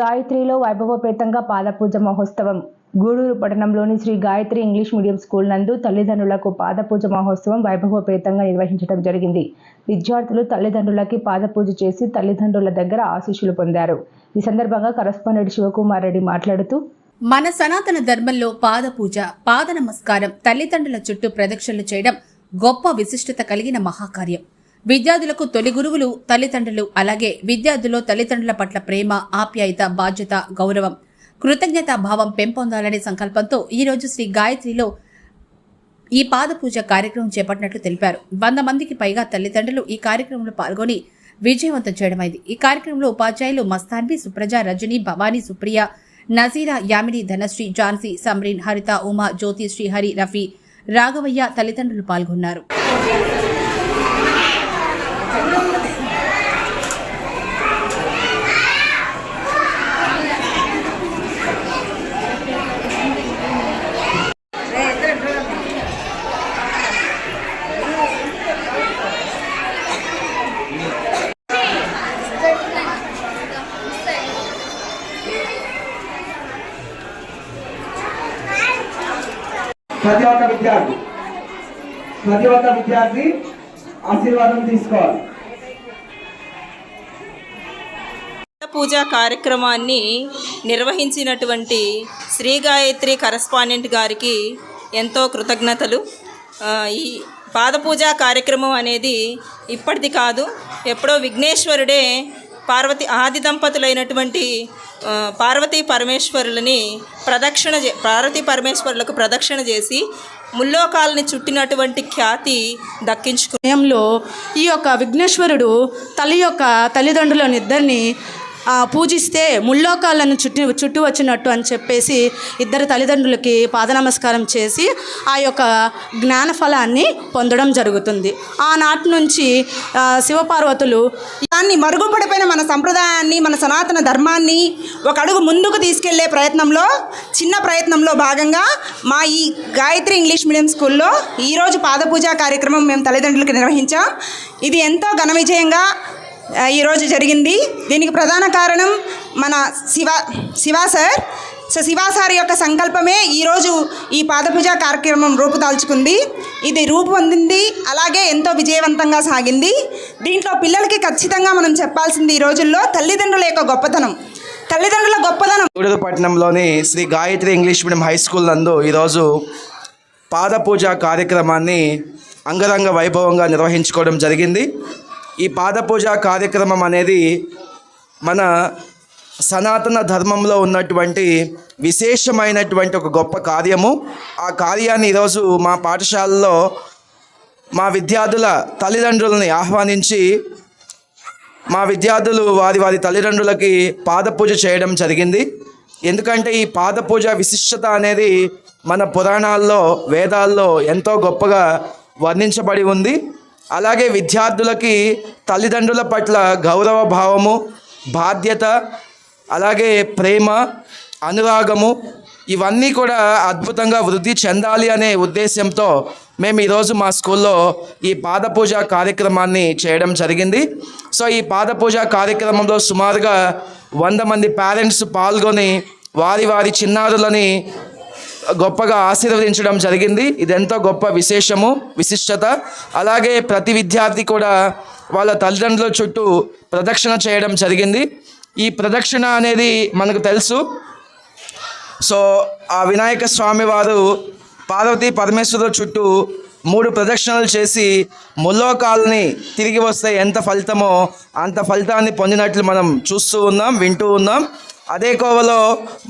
గాయత్రిలో వైభవపేతంగా పాదపూజ మహోత్సవం. గూడూరు పట్టణంలోని Shri Gayatri English medium school నందు తల్లిదండ్రులకు పాదపూజ మహోత్సవం వైభవపేతంగా నిర్వహించడం జరిగింది. విద్యార్థులు తల్లిదండ్రులకి పాదపూజ చేసి తల్లిదండ్రుల దగ్గర ఆశీస్సులు పొందారు. ఈ సందర్భంగా కరస్పాండెంట్ శివకుమార్ రెడ్డి మాట్లాడుతూ మన సనాతన ధర్మంలో పాదపూజ పాద నమస్కారం తల్లిదండ్రుల చుట్టూ ప్రదక్షిణలు చేయడం గొప్ప విశిష్టత కలిగిన మహాకార్యం. విద్యార్థులకు తొలి గురువులు తల్లిదండ్రులు అలాగే విద్యార్థుల్లో తల్లిదండ్రుల పట్ల ప్రేమ ఆప్యాయత బాధ్యత గౌరవం కృతజ్ఞతా భావం పెంపొందాలనే సంకల్పంతో ఈరోజు శ్రీ గాయత్రిలో ఈ పాద పూజ కార్యక్రమం చేపట్టినట్లు తెలిపారు. వంద మందికి పైగా తల్లిదండ్రులు ఈ కార్యక్రమంలో పాల్గొని విజయవంతం చేయడమైంది. ఈ కార్యక్రమంలో ఉపాధ్యాయులు మస్తాన్వి సుప్రజ రజని భవానీ సుప్రియ నజీరా యామిని ధనశ్రీ ఝాన్సీ సమ్రీన్ హరిత ఉమా జ్యోతి శ్రీహరి రఫీ రాఘవయ్య తల్లిదండ్రులు పాల్గొన్నారు. ప్రతి ఒక్క విద్యార్థి. ప్రతి ఒక్క విద్యార్థి ఆశీర్వాదం తీసుకోవాలి. పూజా కార్యక్రమాన్ని నిర్వహించినటువంటి శ్రీ గాయత్రి కరస్పాండెంట్ గారికి ఎంతో కృతజ్ఞతలు. ఈ పాదపూజ కార్యక్రమం అనేది ఇప్పటిది కాదు. ఎప్పుడో విఘ్నేశ్వరుడే పార్వతి ఆది దంపతులైనటువంటి పార్వతీ పరమేశ్వరులని ప్రదక్షిణ చే పార్వతీ పరమేశ్వరులకు ప్రదక్షిణ చేసి ముల్లోకాలని చుట్టినటువంటి ఖ్యాతి దక్కించుకు ఈ యొక్క విఘ్నేశ్వరుడు తల్లి యొక్క తల్లిదండ్రులను ఇద్దరిని పూజిస్తే ముల్లోకాలను చుట్టి చుట్టూ వచ్చినట్టు అని చెప్పేసి ఇద్దరు తల్లిదండ్రులకి పాద నమస్కారం చేసి ఆ యొక్క జ్ఞాన ఫలాన్ని పొందడం జరుగుతుంది. ఆనాటి నుంచి శివపార్వతులు దాన్ని మరుగుపడిపోయిన మన సంప్రదాయాన్ని మన సనాతన ధర్మాన్ని ఒక అడుగు ముందుకు తీసుకెళ్ళే ప్రయత్నంలో చిన్న ప్రయత్నంలో భాగంగా మా ఈ గాయత్రి ఇంగ్లీష్ మీడియం స్కూల్లో ఈరోజు పాదపూజ కార్యక్రమం మేము తల్లిదండ్రులకు నిర్వహించాం. ఇది ఎంతో ఘన విజయంగా ఈరోజు జరిగింది. దీనికి ప్రధాన కారణం మన Shiva Shiva sir. So Shiva sir యొక్క సంకల్పమే ఈరోజు ఈ పాదపూజ కార్యక్రమం రూపుదాల్చుకుంది. ఇది రూపొందింది అలాగే ఎంతో విజయవంతంగా సాగింది. దీంట్లో పిల్లలకి ఖచ్చితంగా మనం చెప్పాల్సింది ఈ రోజుల్లో తల్లిదండ్రుల యొక్క గొప్పతనం. తల్లిదండ్రుల గొప్పతనం. Gudur Shri Gayatri English medium high school నందు ఈరోజు పాదపూజ కార్యక్రమాన్ని అంగరంగ వైభవంగా నిర్వహించుకోవడం జరిగింది. ఈ పాదపూజ కార్యక్రమం అనేది మన సనాతన ధర్మంలో ఉన్నటువంటి విశేషమైనటువంటి ఒక గొప్ప కార్యము. ఆ కార్యాన్ని ఈరోజు మా పాఠశాలలో మా విద్యార్థుల తల్లిదండ్రులని ఆహ్వానించి మా విద్యార్థులు వారి వారి తల్లిదండ్రులకి పాదపూజ చేయడం జరిగింది. ఎందుకంటే ఈ పాదపూజ విశిష్టత అనేది మన పురాణాల్లో వేదాల్లో ఎంతో గొప్పగా వర్ణించబడి ఉంది. అలాగే విద్యార్థులకి తల్లిదండ్రుల పట్ల గౌరవ భావము బాధ్యత అలాగే ప్రేమ అనురాగము ఇవన్నీ కూడా అద్భుతంగా వృద్ధి చెందాలి అనే ఉద్దేశంతో మేము ఈరోజు మా స్కూల్లో ఈ పాదపూజ కార్యక్రమాన్ని చేయడం జరిగింది. సో ఈ పాదపూజ కార్యక్రమంలో సుమారుగా వంద మంది పేరెంట్స్ పాల్గొని వారి వారి చిన్నారులని గొప్పగా ఆశీర్వదించడం జరిగింది. ఇదెంతో గొప్ప విశేషము విశిష్టత. అలాగే ప్రతి విద్యార్థి కూడా వాళ్ళ తల్లిదండ్రుల చుట్టూ ప్రదక్షిణ చేయడం జరిగింది. ఈ ప్రదక్షిణ అనేది మనకు తెలుసు. సో ఆ వినాయక స్వామి వారు పార్వతీ పరమేశ్వరుల చుట్టూ మూడు ప్రదక్షిణలు చేసి ముల్లోకాలని తిరిగి వస్తే ఎంత ఫలితమో అంత ఫలితాన్ని పొందినట్లు మనం చూస్తూ ఉన్నాం వింటూ ఉన్నాం. అదే కోవలో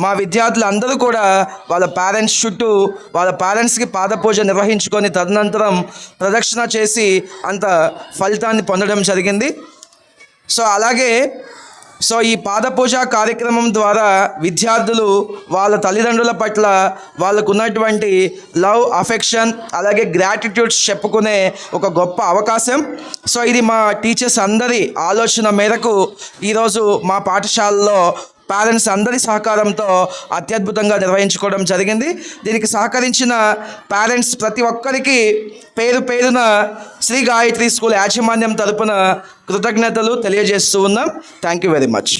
మా విద్యార్థులు అందరూ కూడా వాళ్ళ పేరెంట్స్ చుట్టూ వాళ్ళ పేరెంట్స్కి పాదపూజ నిర్వహించుకొని తదనంతరం ప్రదక్షిణ చేసి అంత ఫలితాన్ని పొందడం జరిగింది. సో అలాగే సో ఈ పాదపూజ కార్యక్రమం ద్వారా విద్యార్థులు వాళ్ళ తల్లిదండ్రుల పట్ల వాళ్ళకు ఉన్నటువంటి లవ్ అఫెక్షన్ అలాగే గ్రాటిట్యూడ్స్ చెప్పుకునే ఒక గొప్ప అవకాశం. సో ఇది మా టీచర్స్ అందరి ఆలోచన మేరకు ఈరోజు మా పాఠశాలలో పేరెంట్స్ అందరి సహకారంతో అత్యద్భుతంగా నిర్వహించుకోవడం జరిగింది. దీనికి సహకరించిన పేరెంట్స్ ప్రతి ఒక్కరికి పేరు పేరున శ్రీ గాయత్రి స్కూల్ యాజమాన్యం తరపున కృతజ్ఞతలు తెలియజేస్తూ ఉన్నాం. Thank you very much.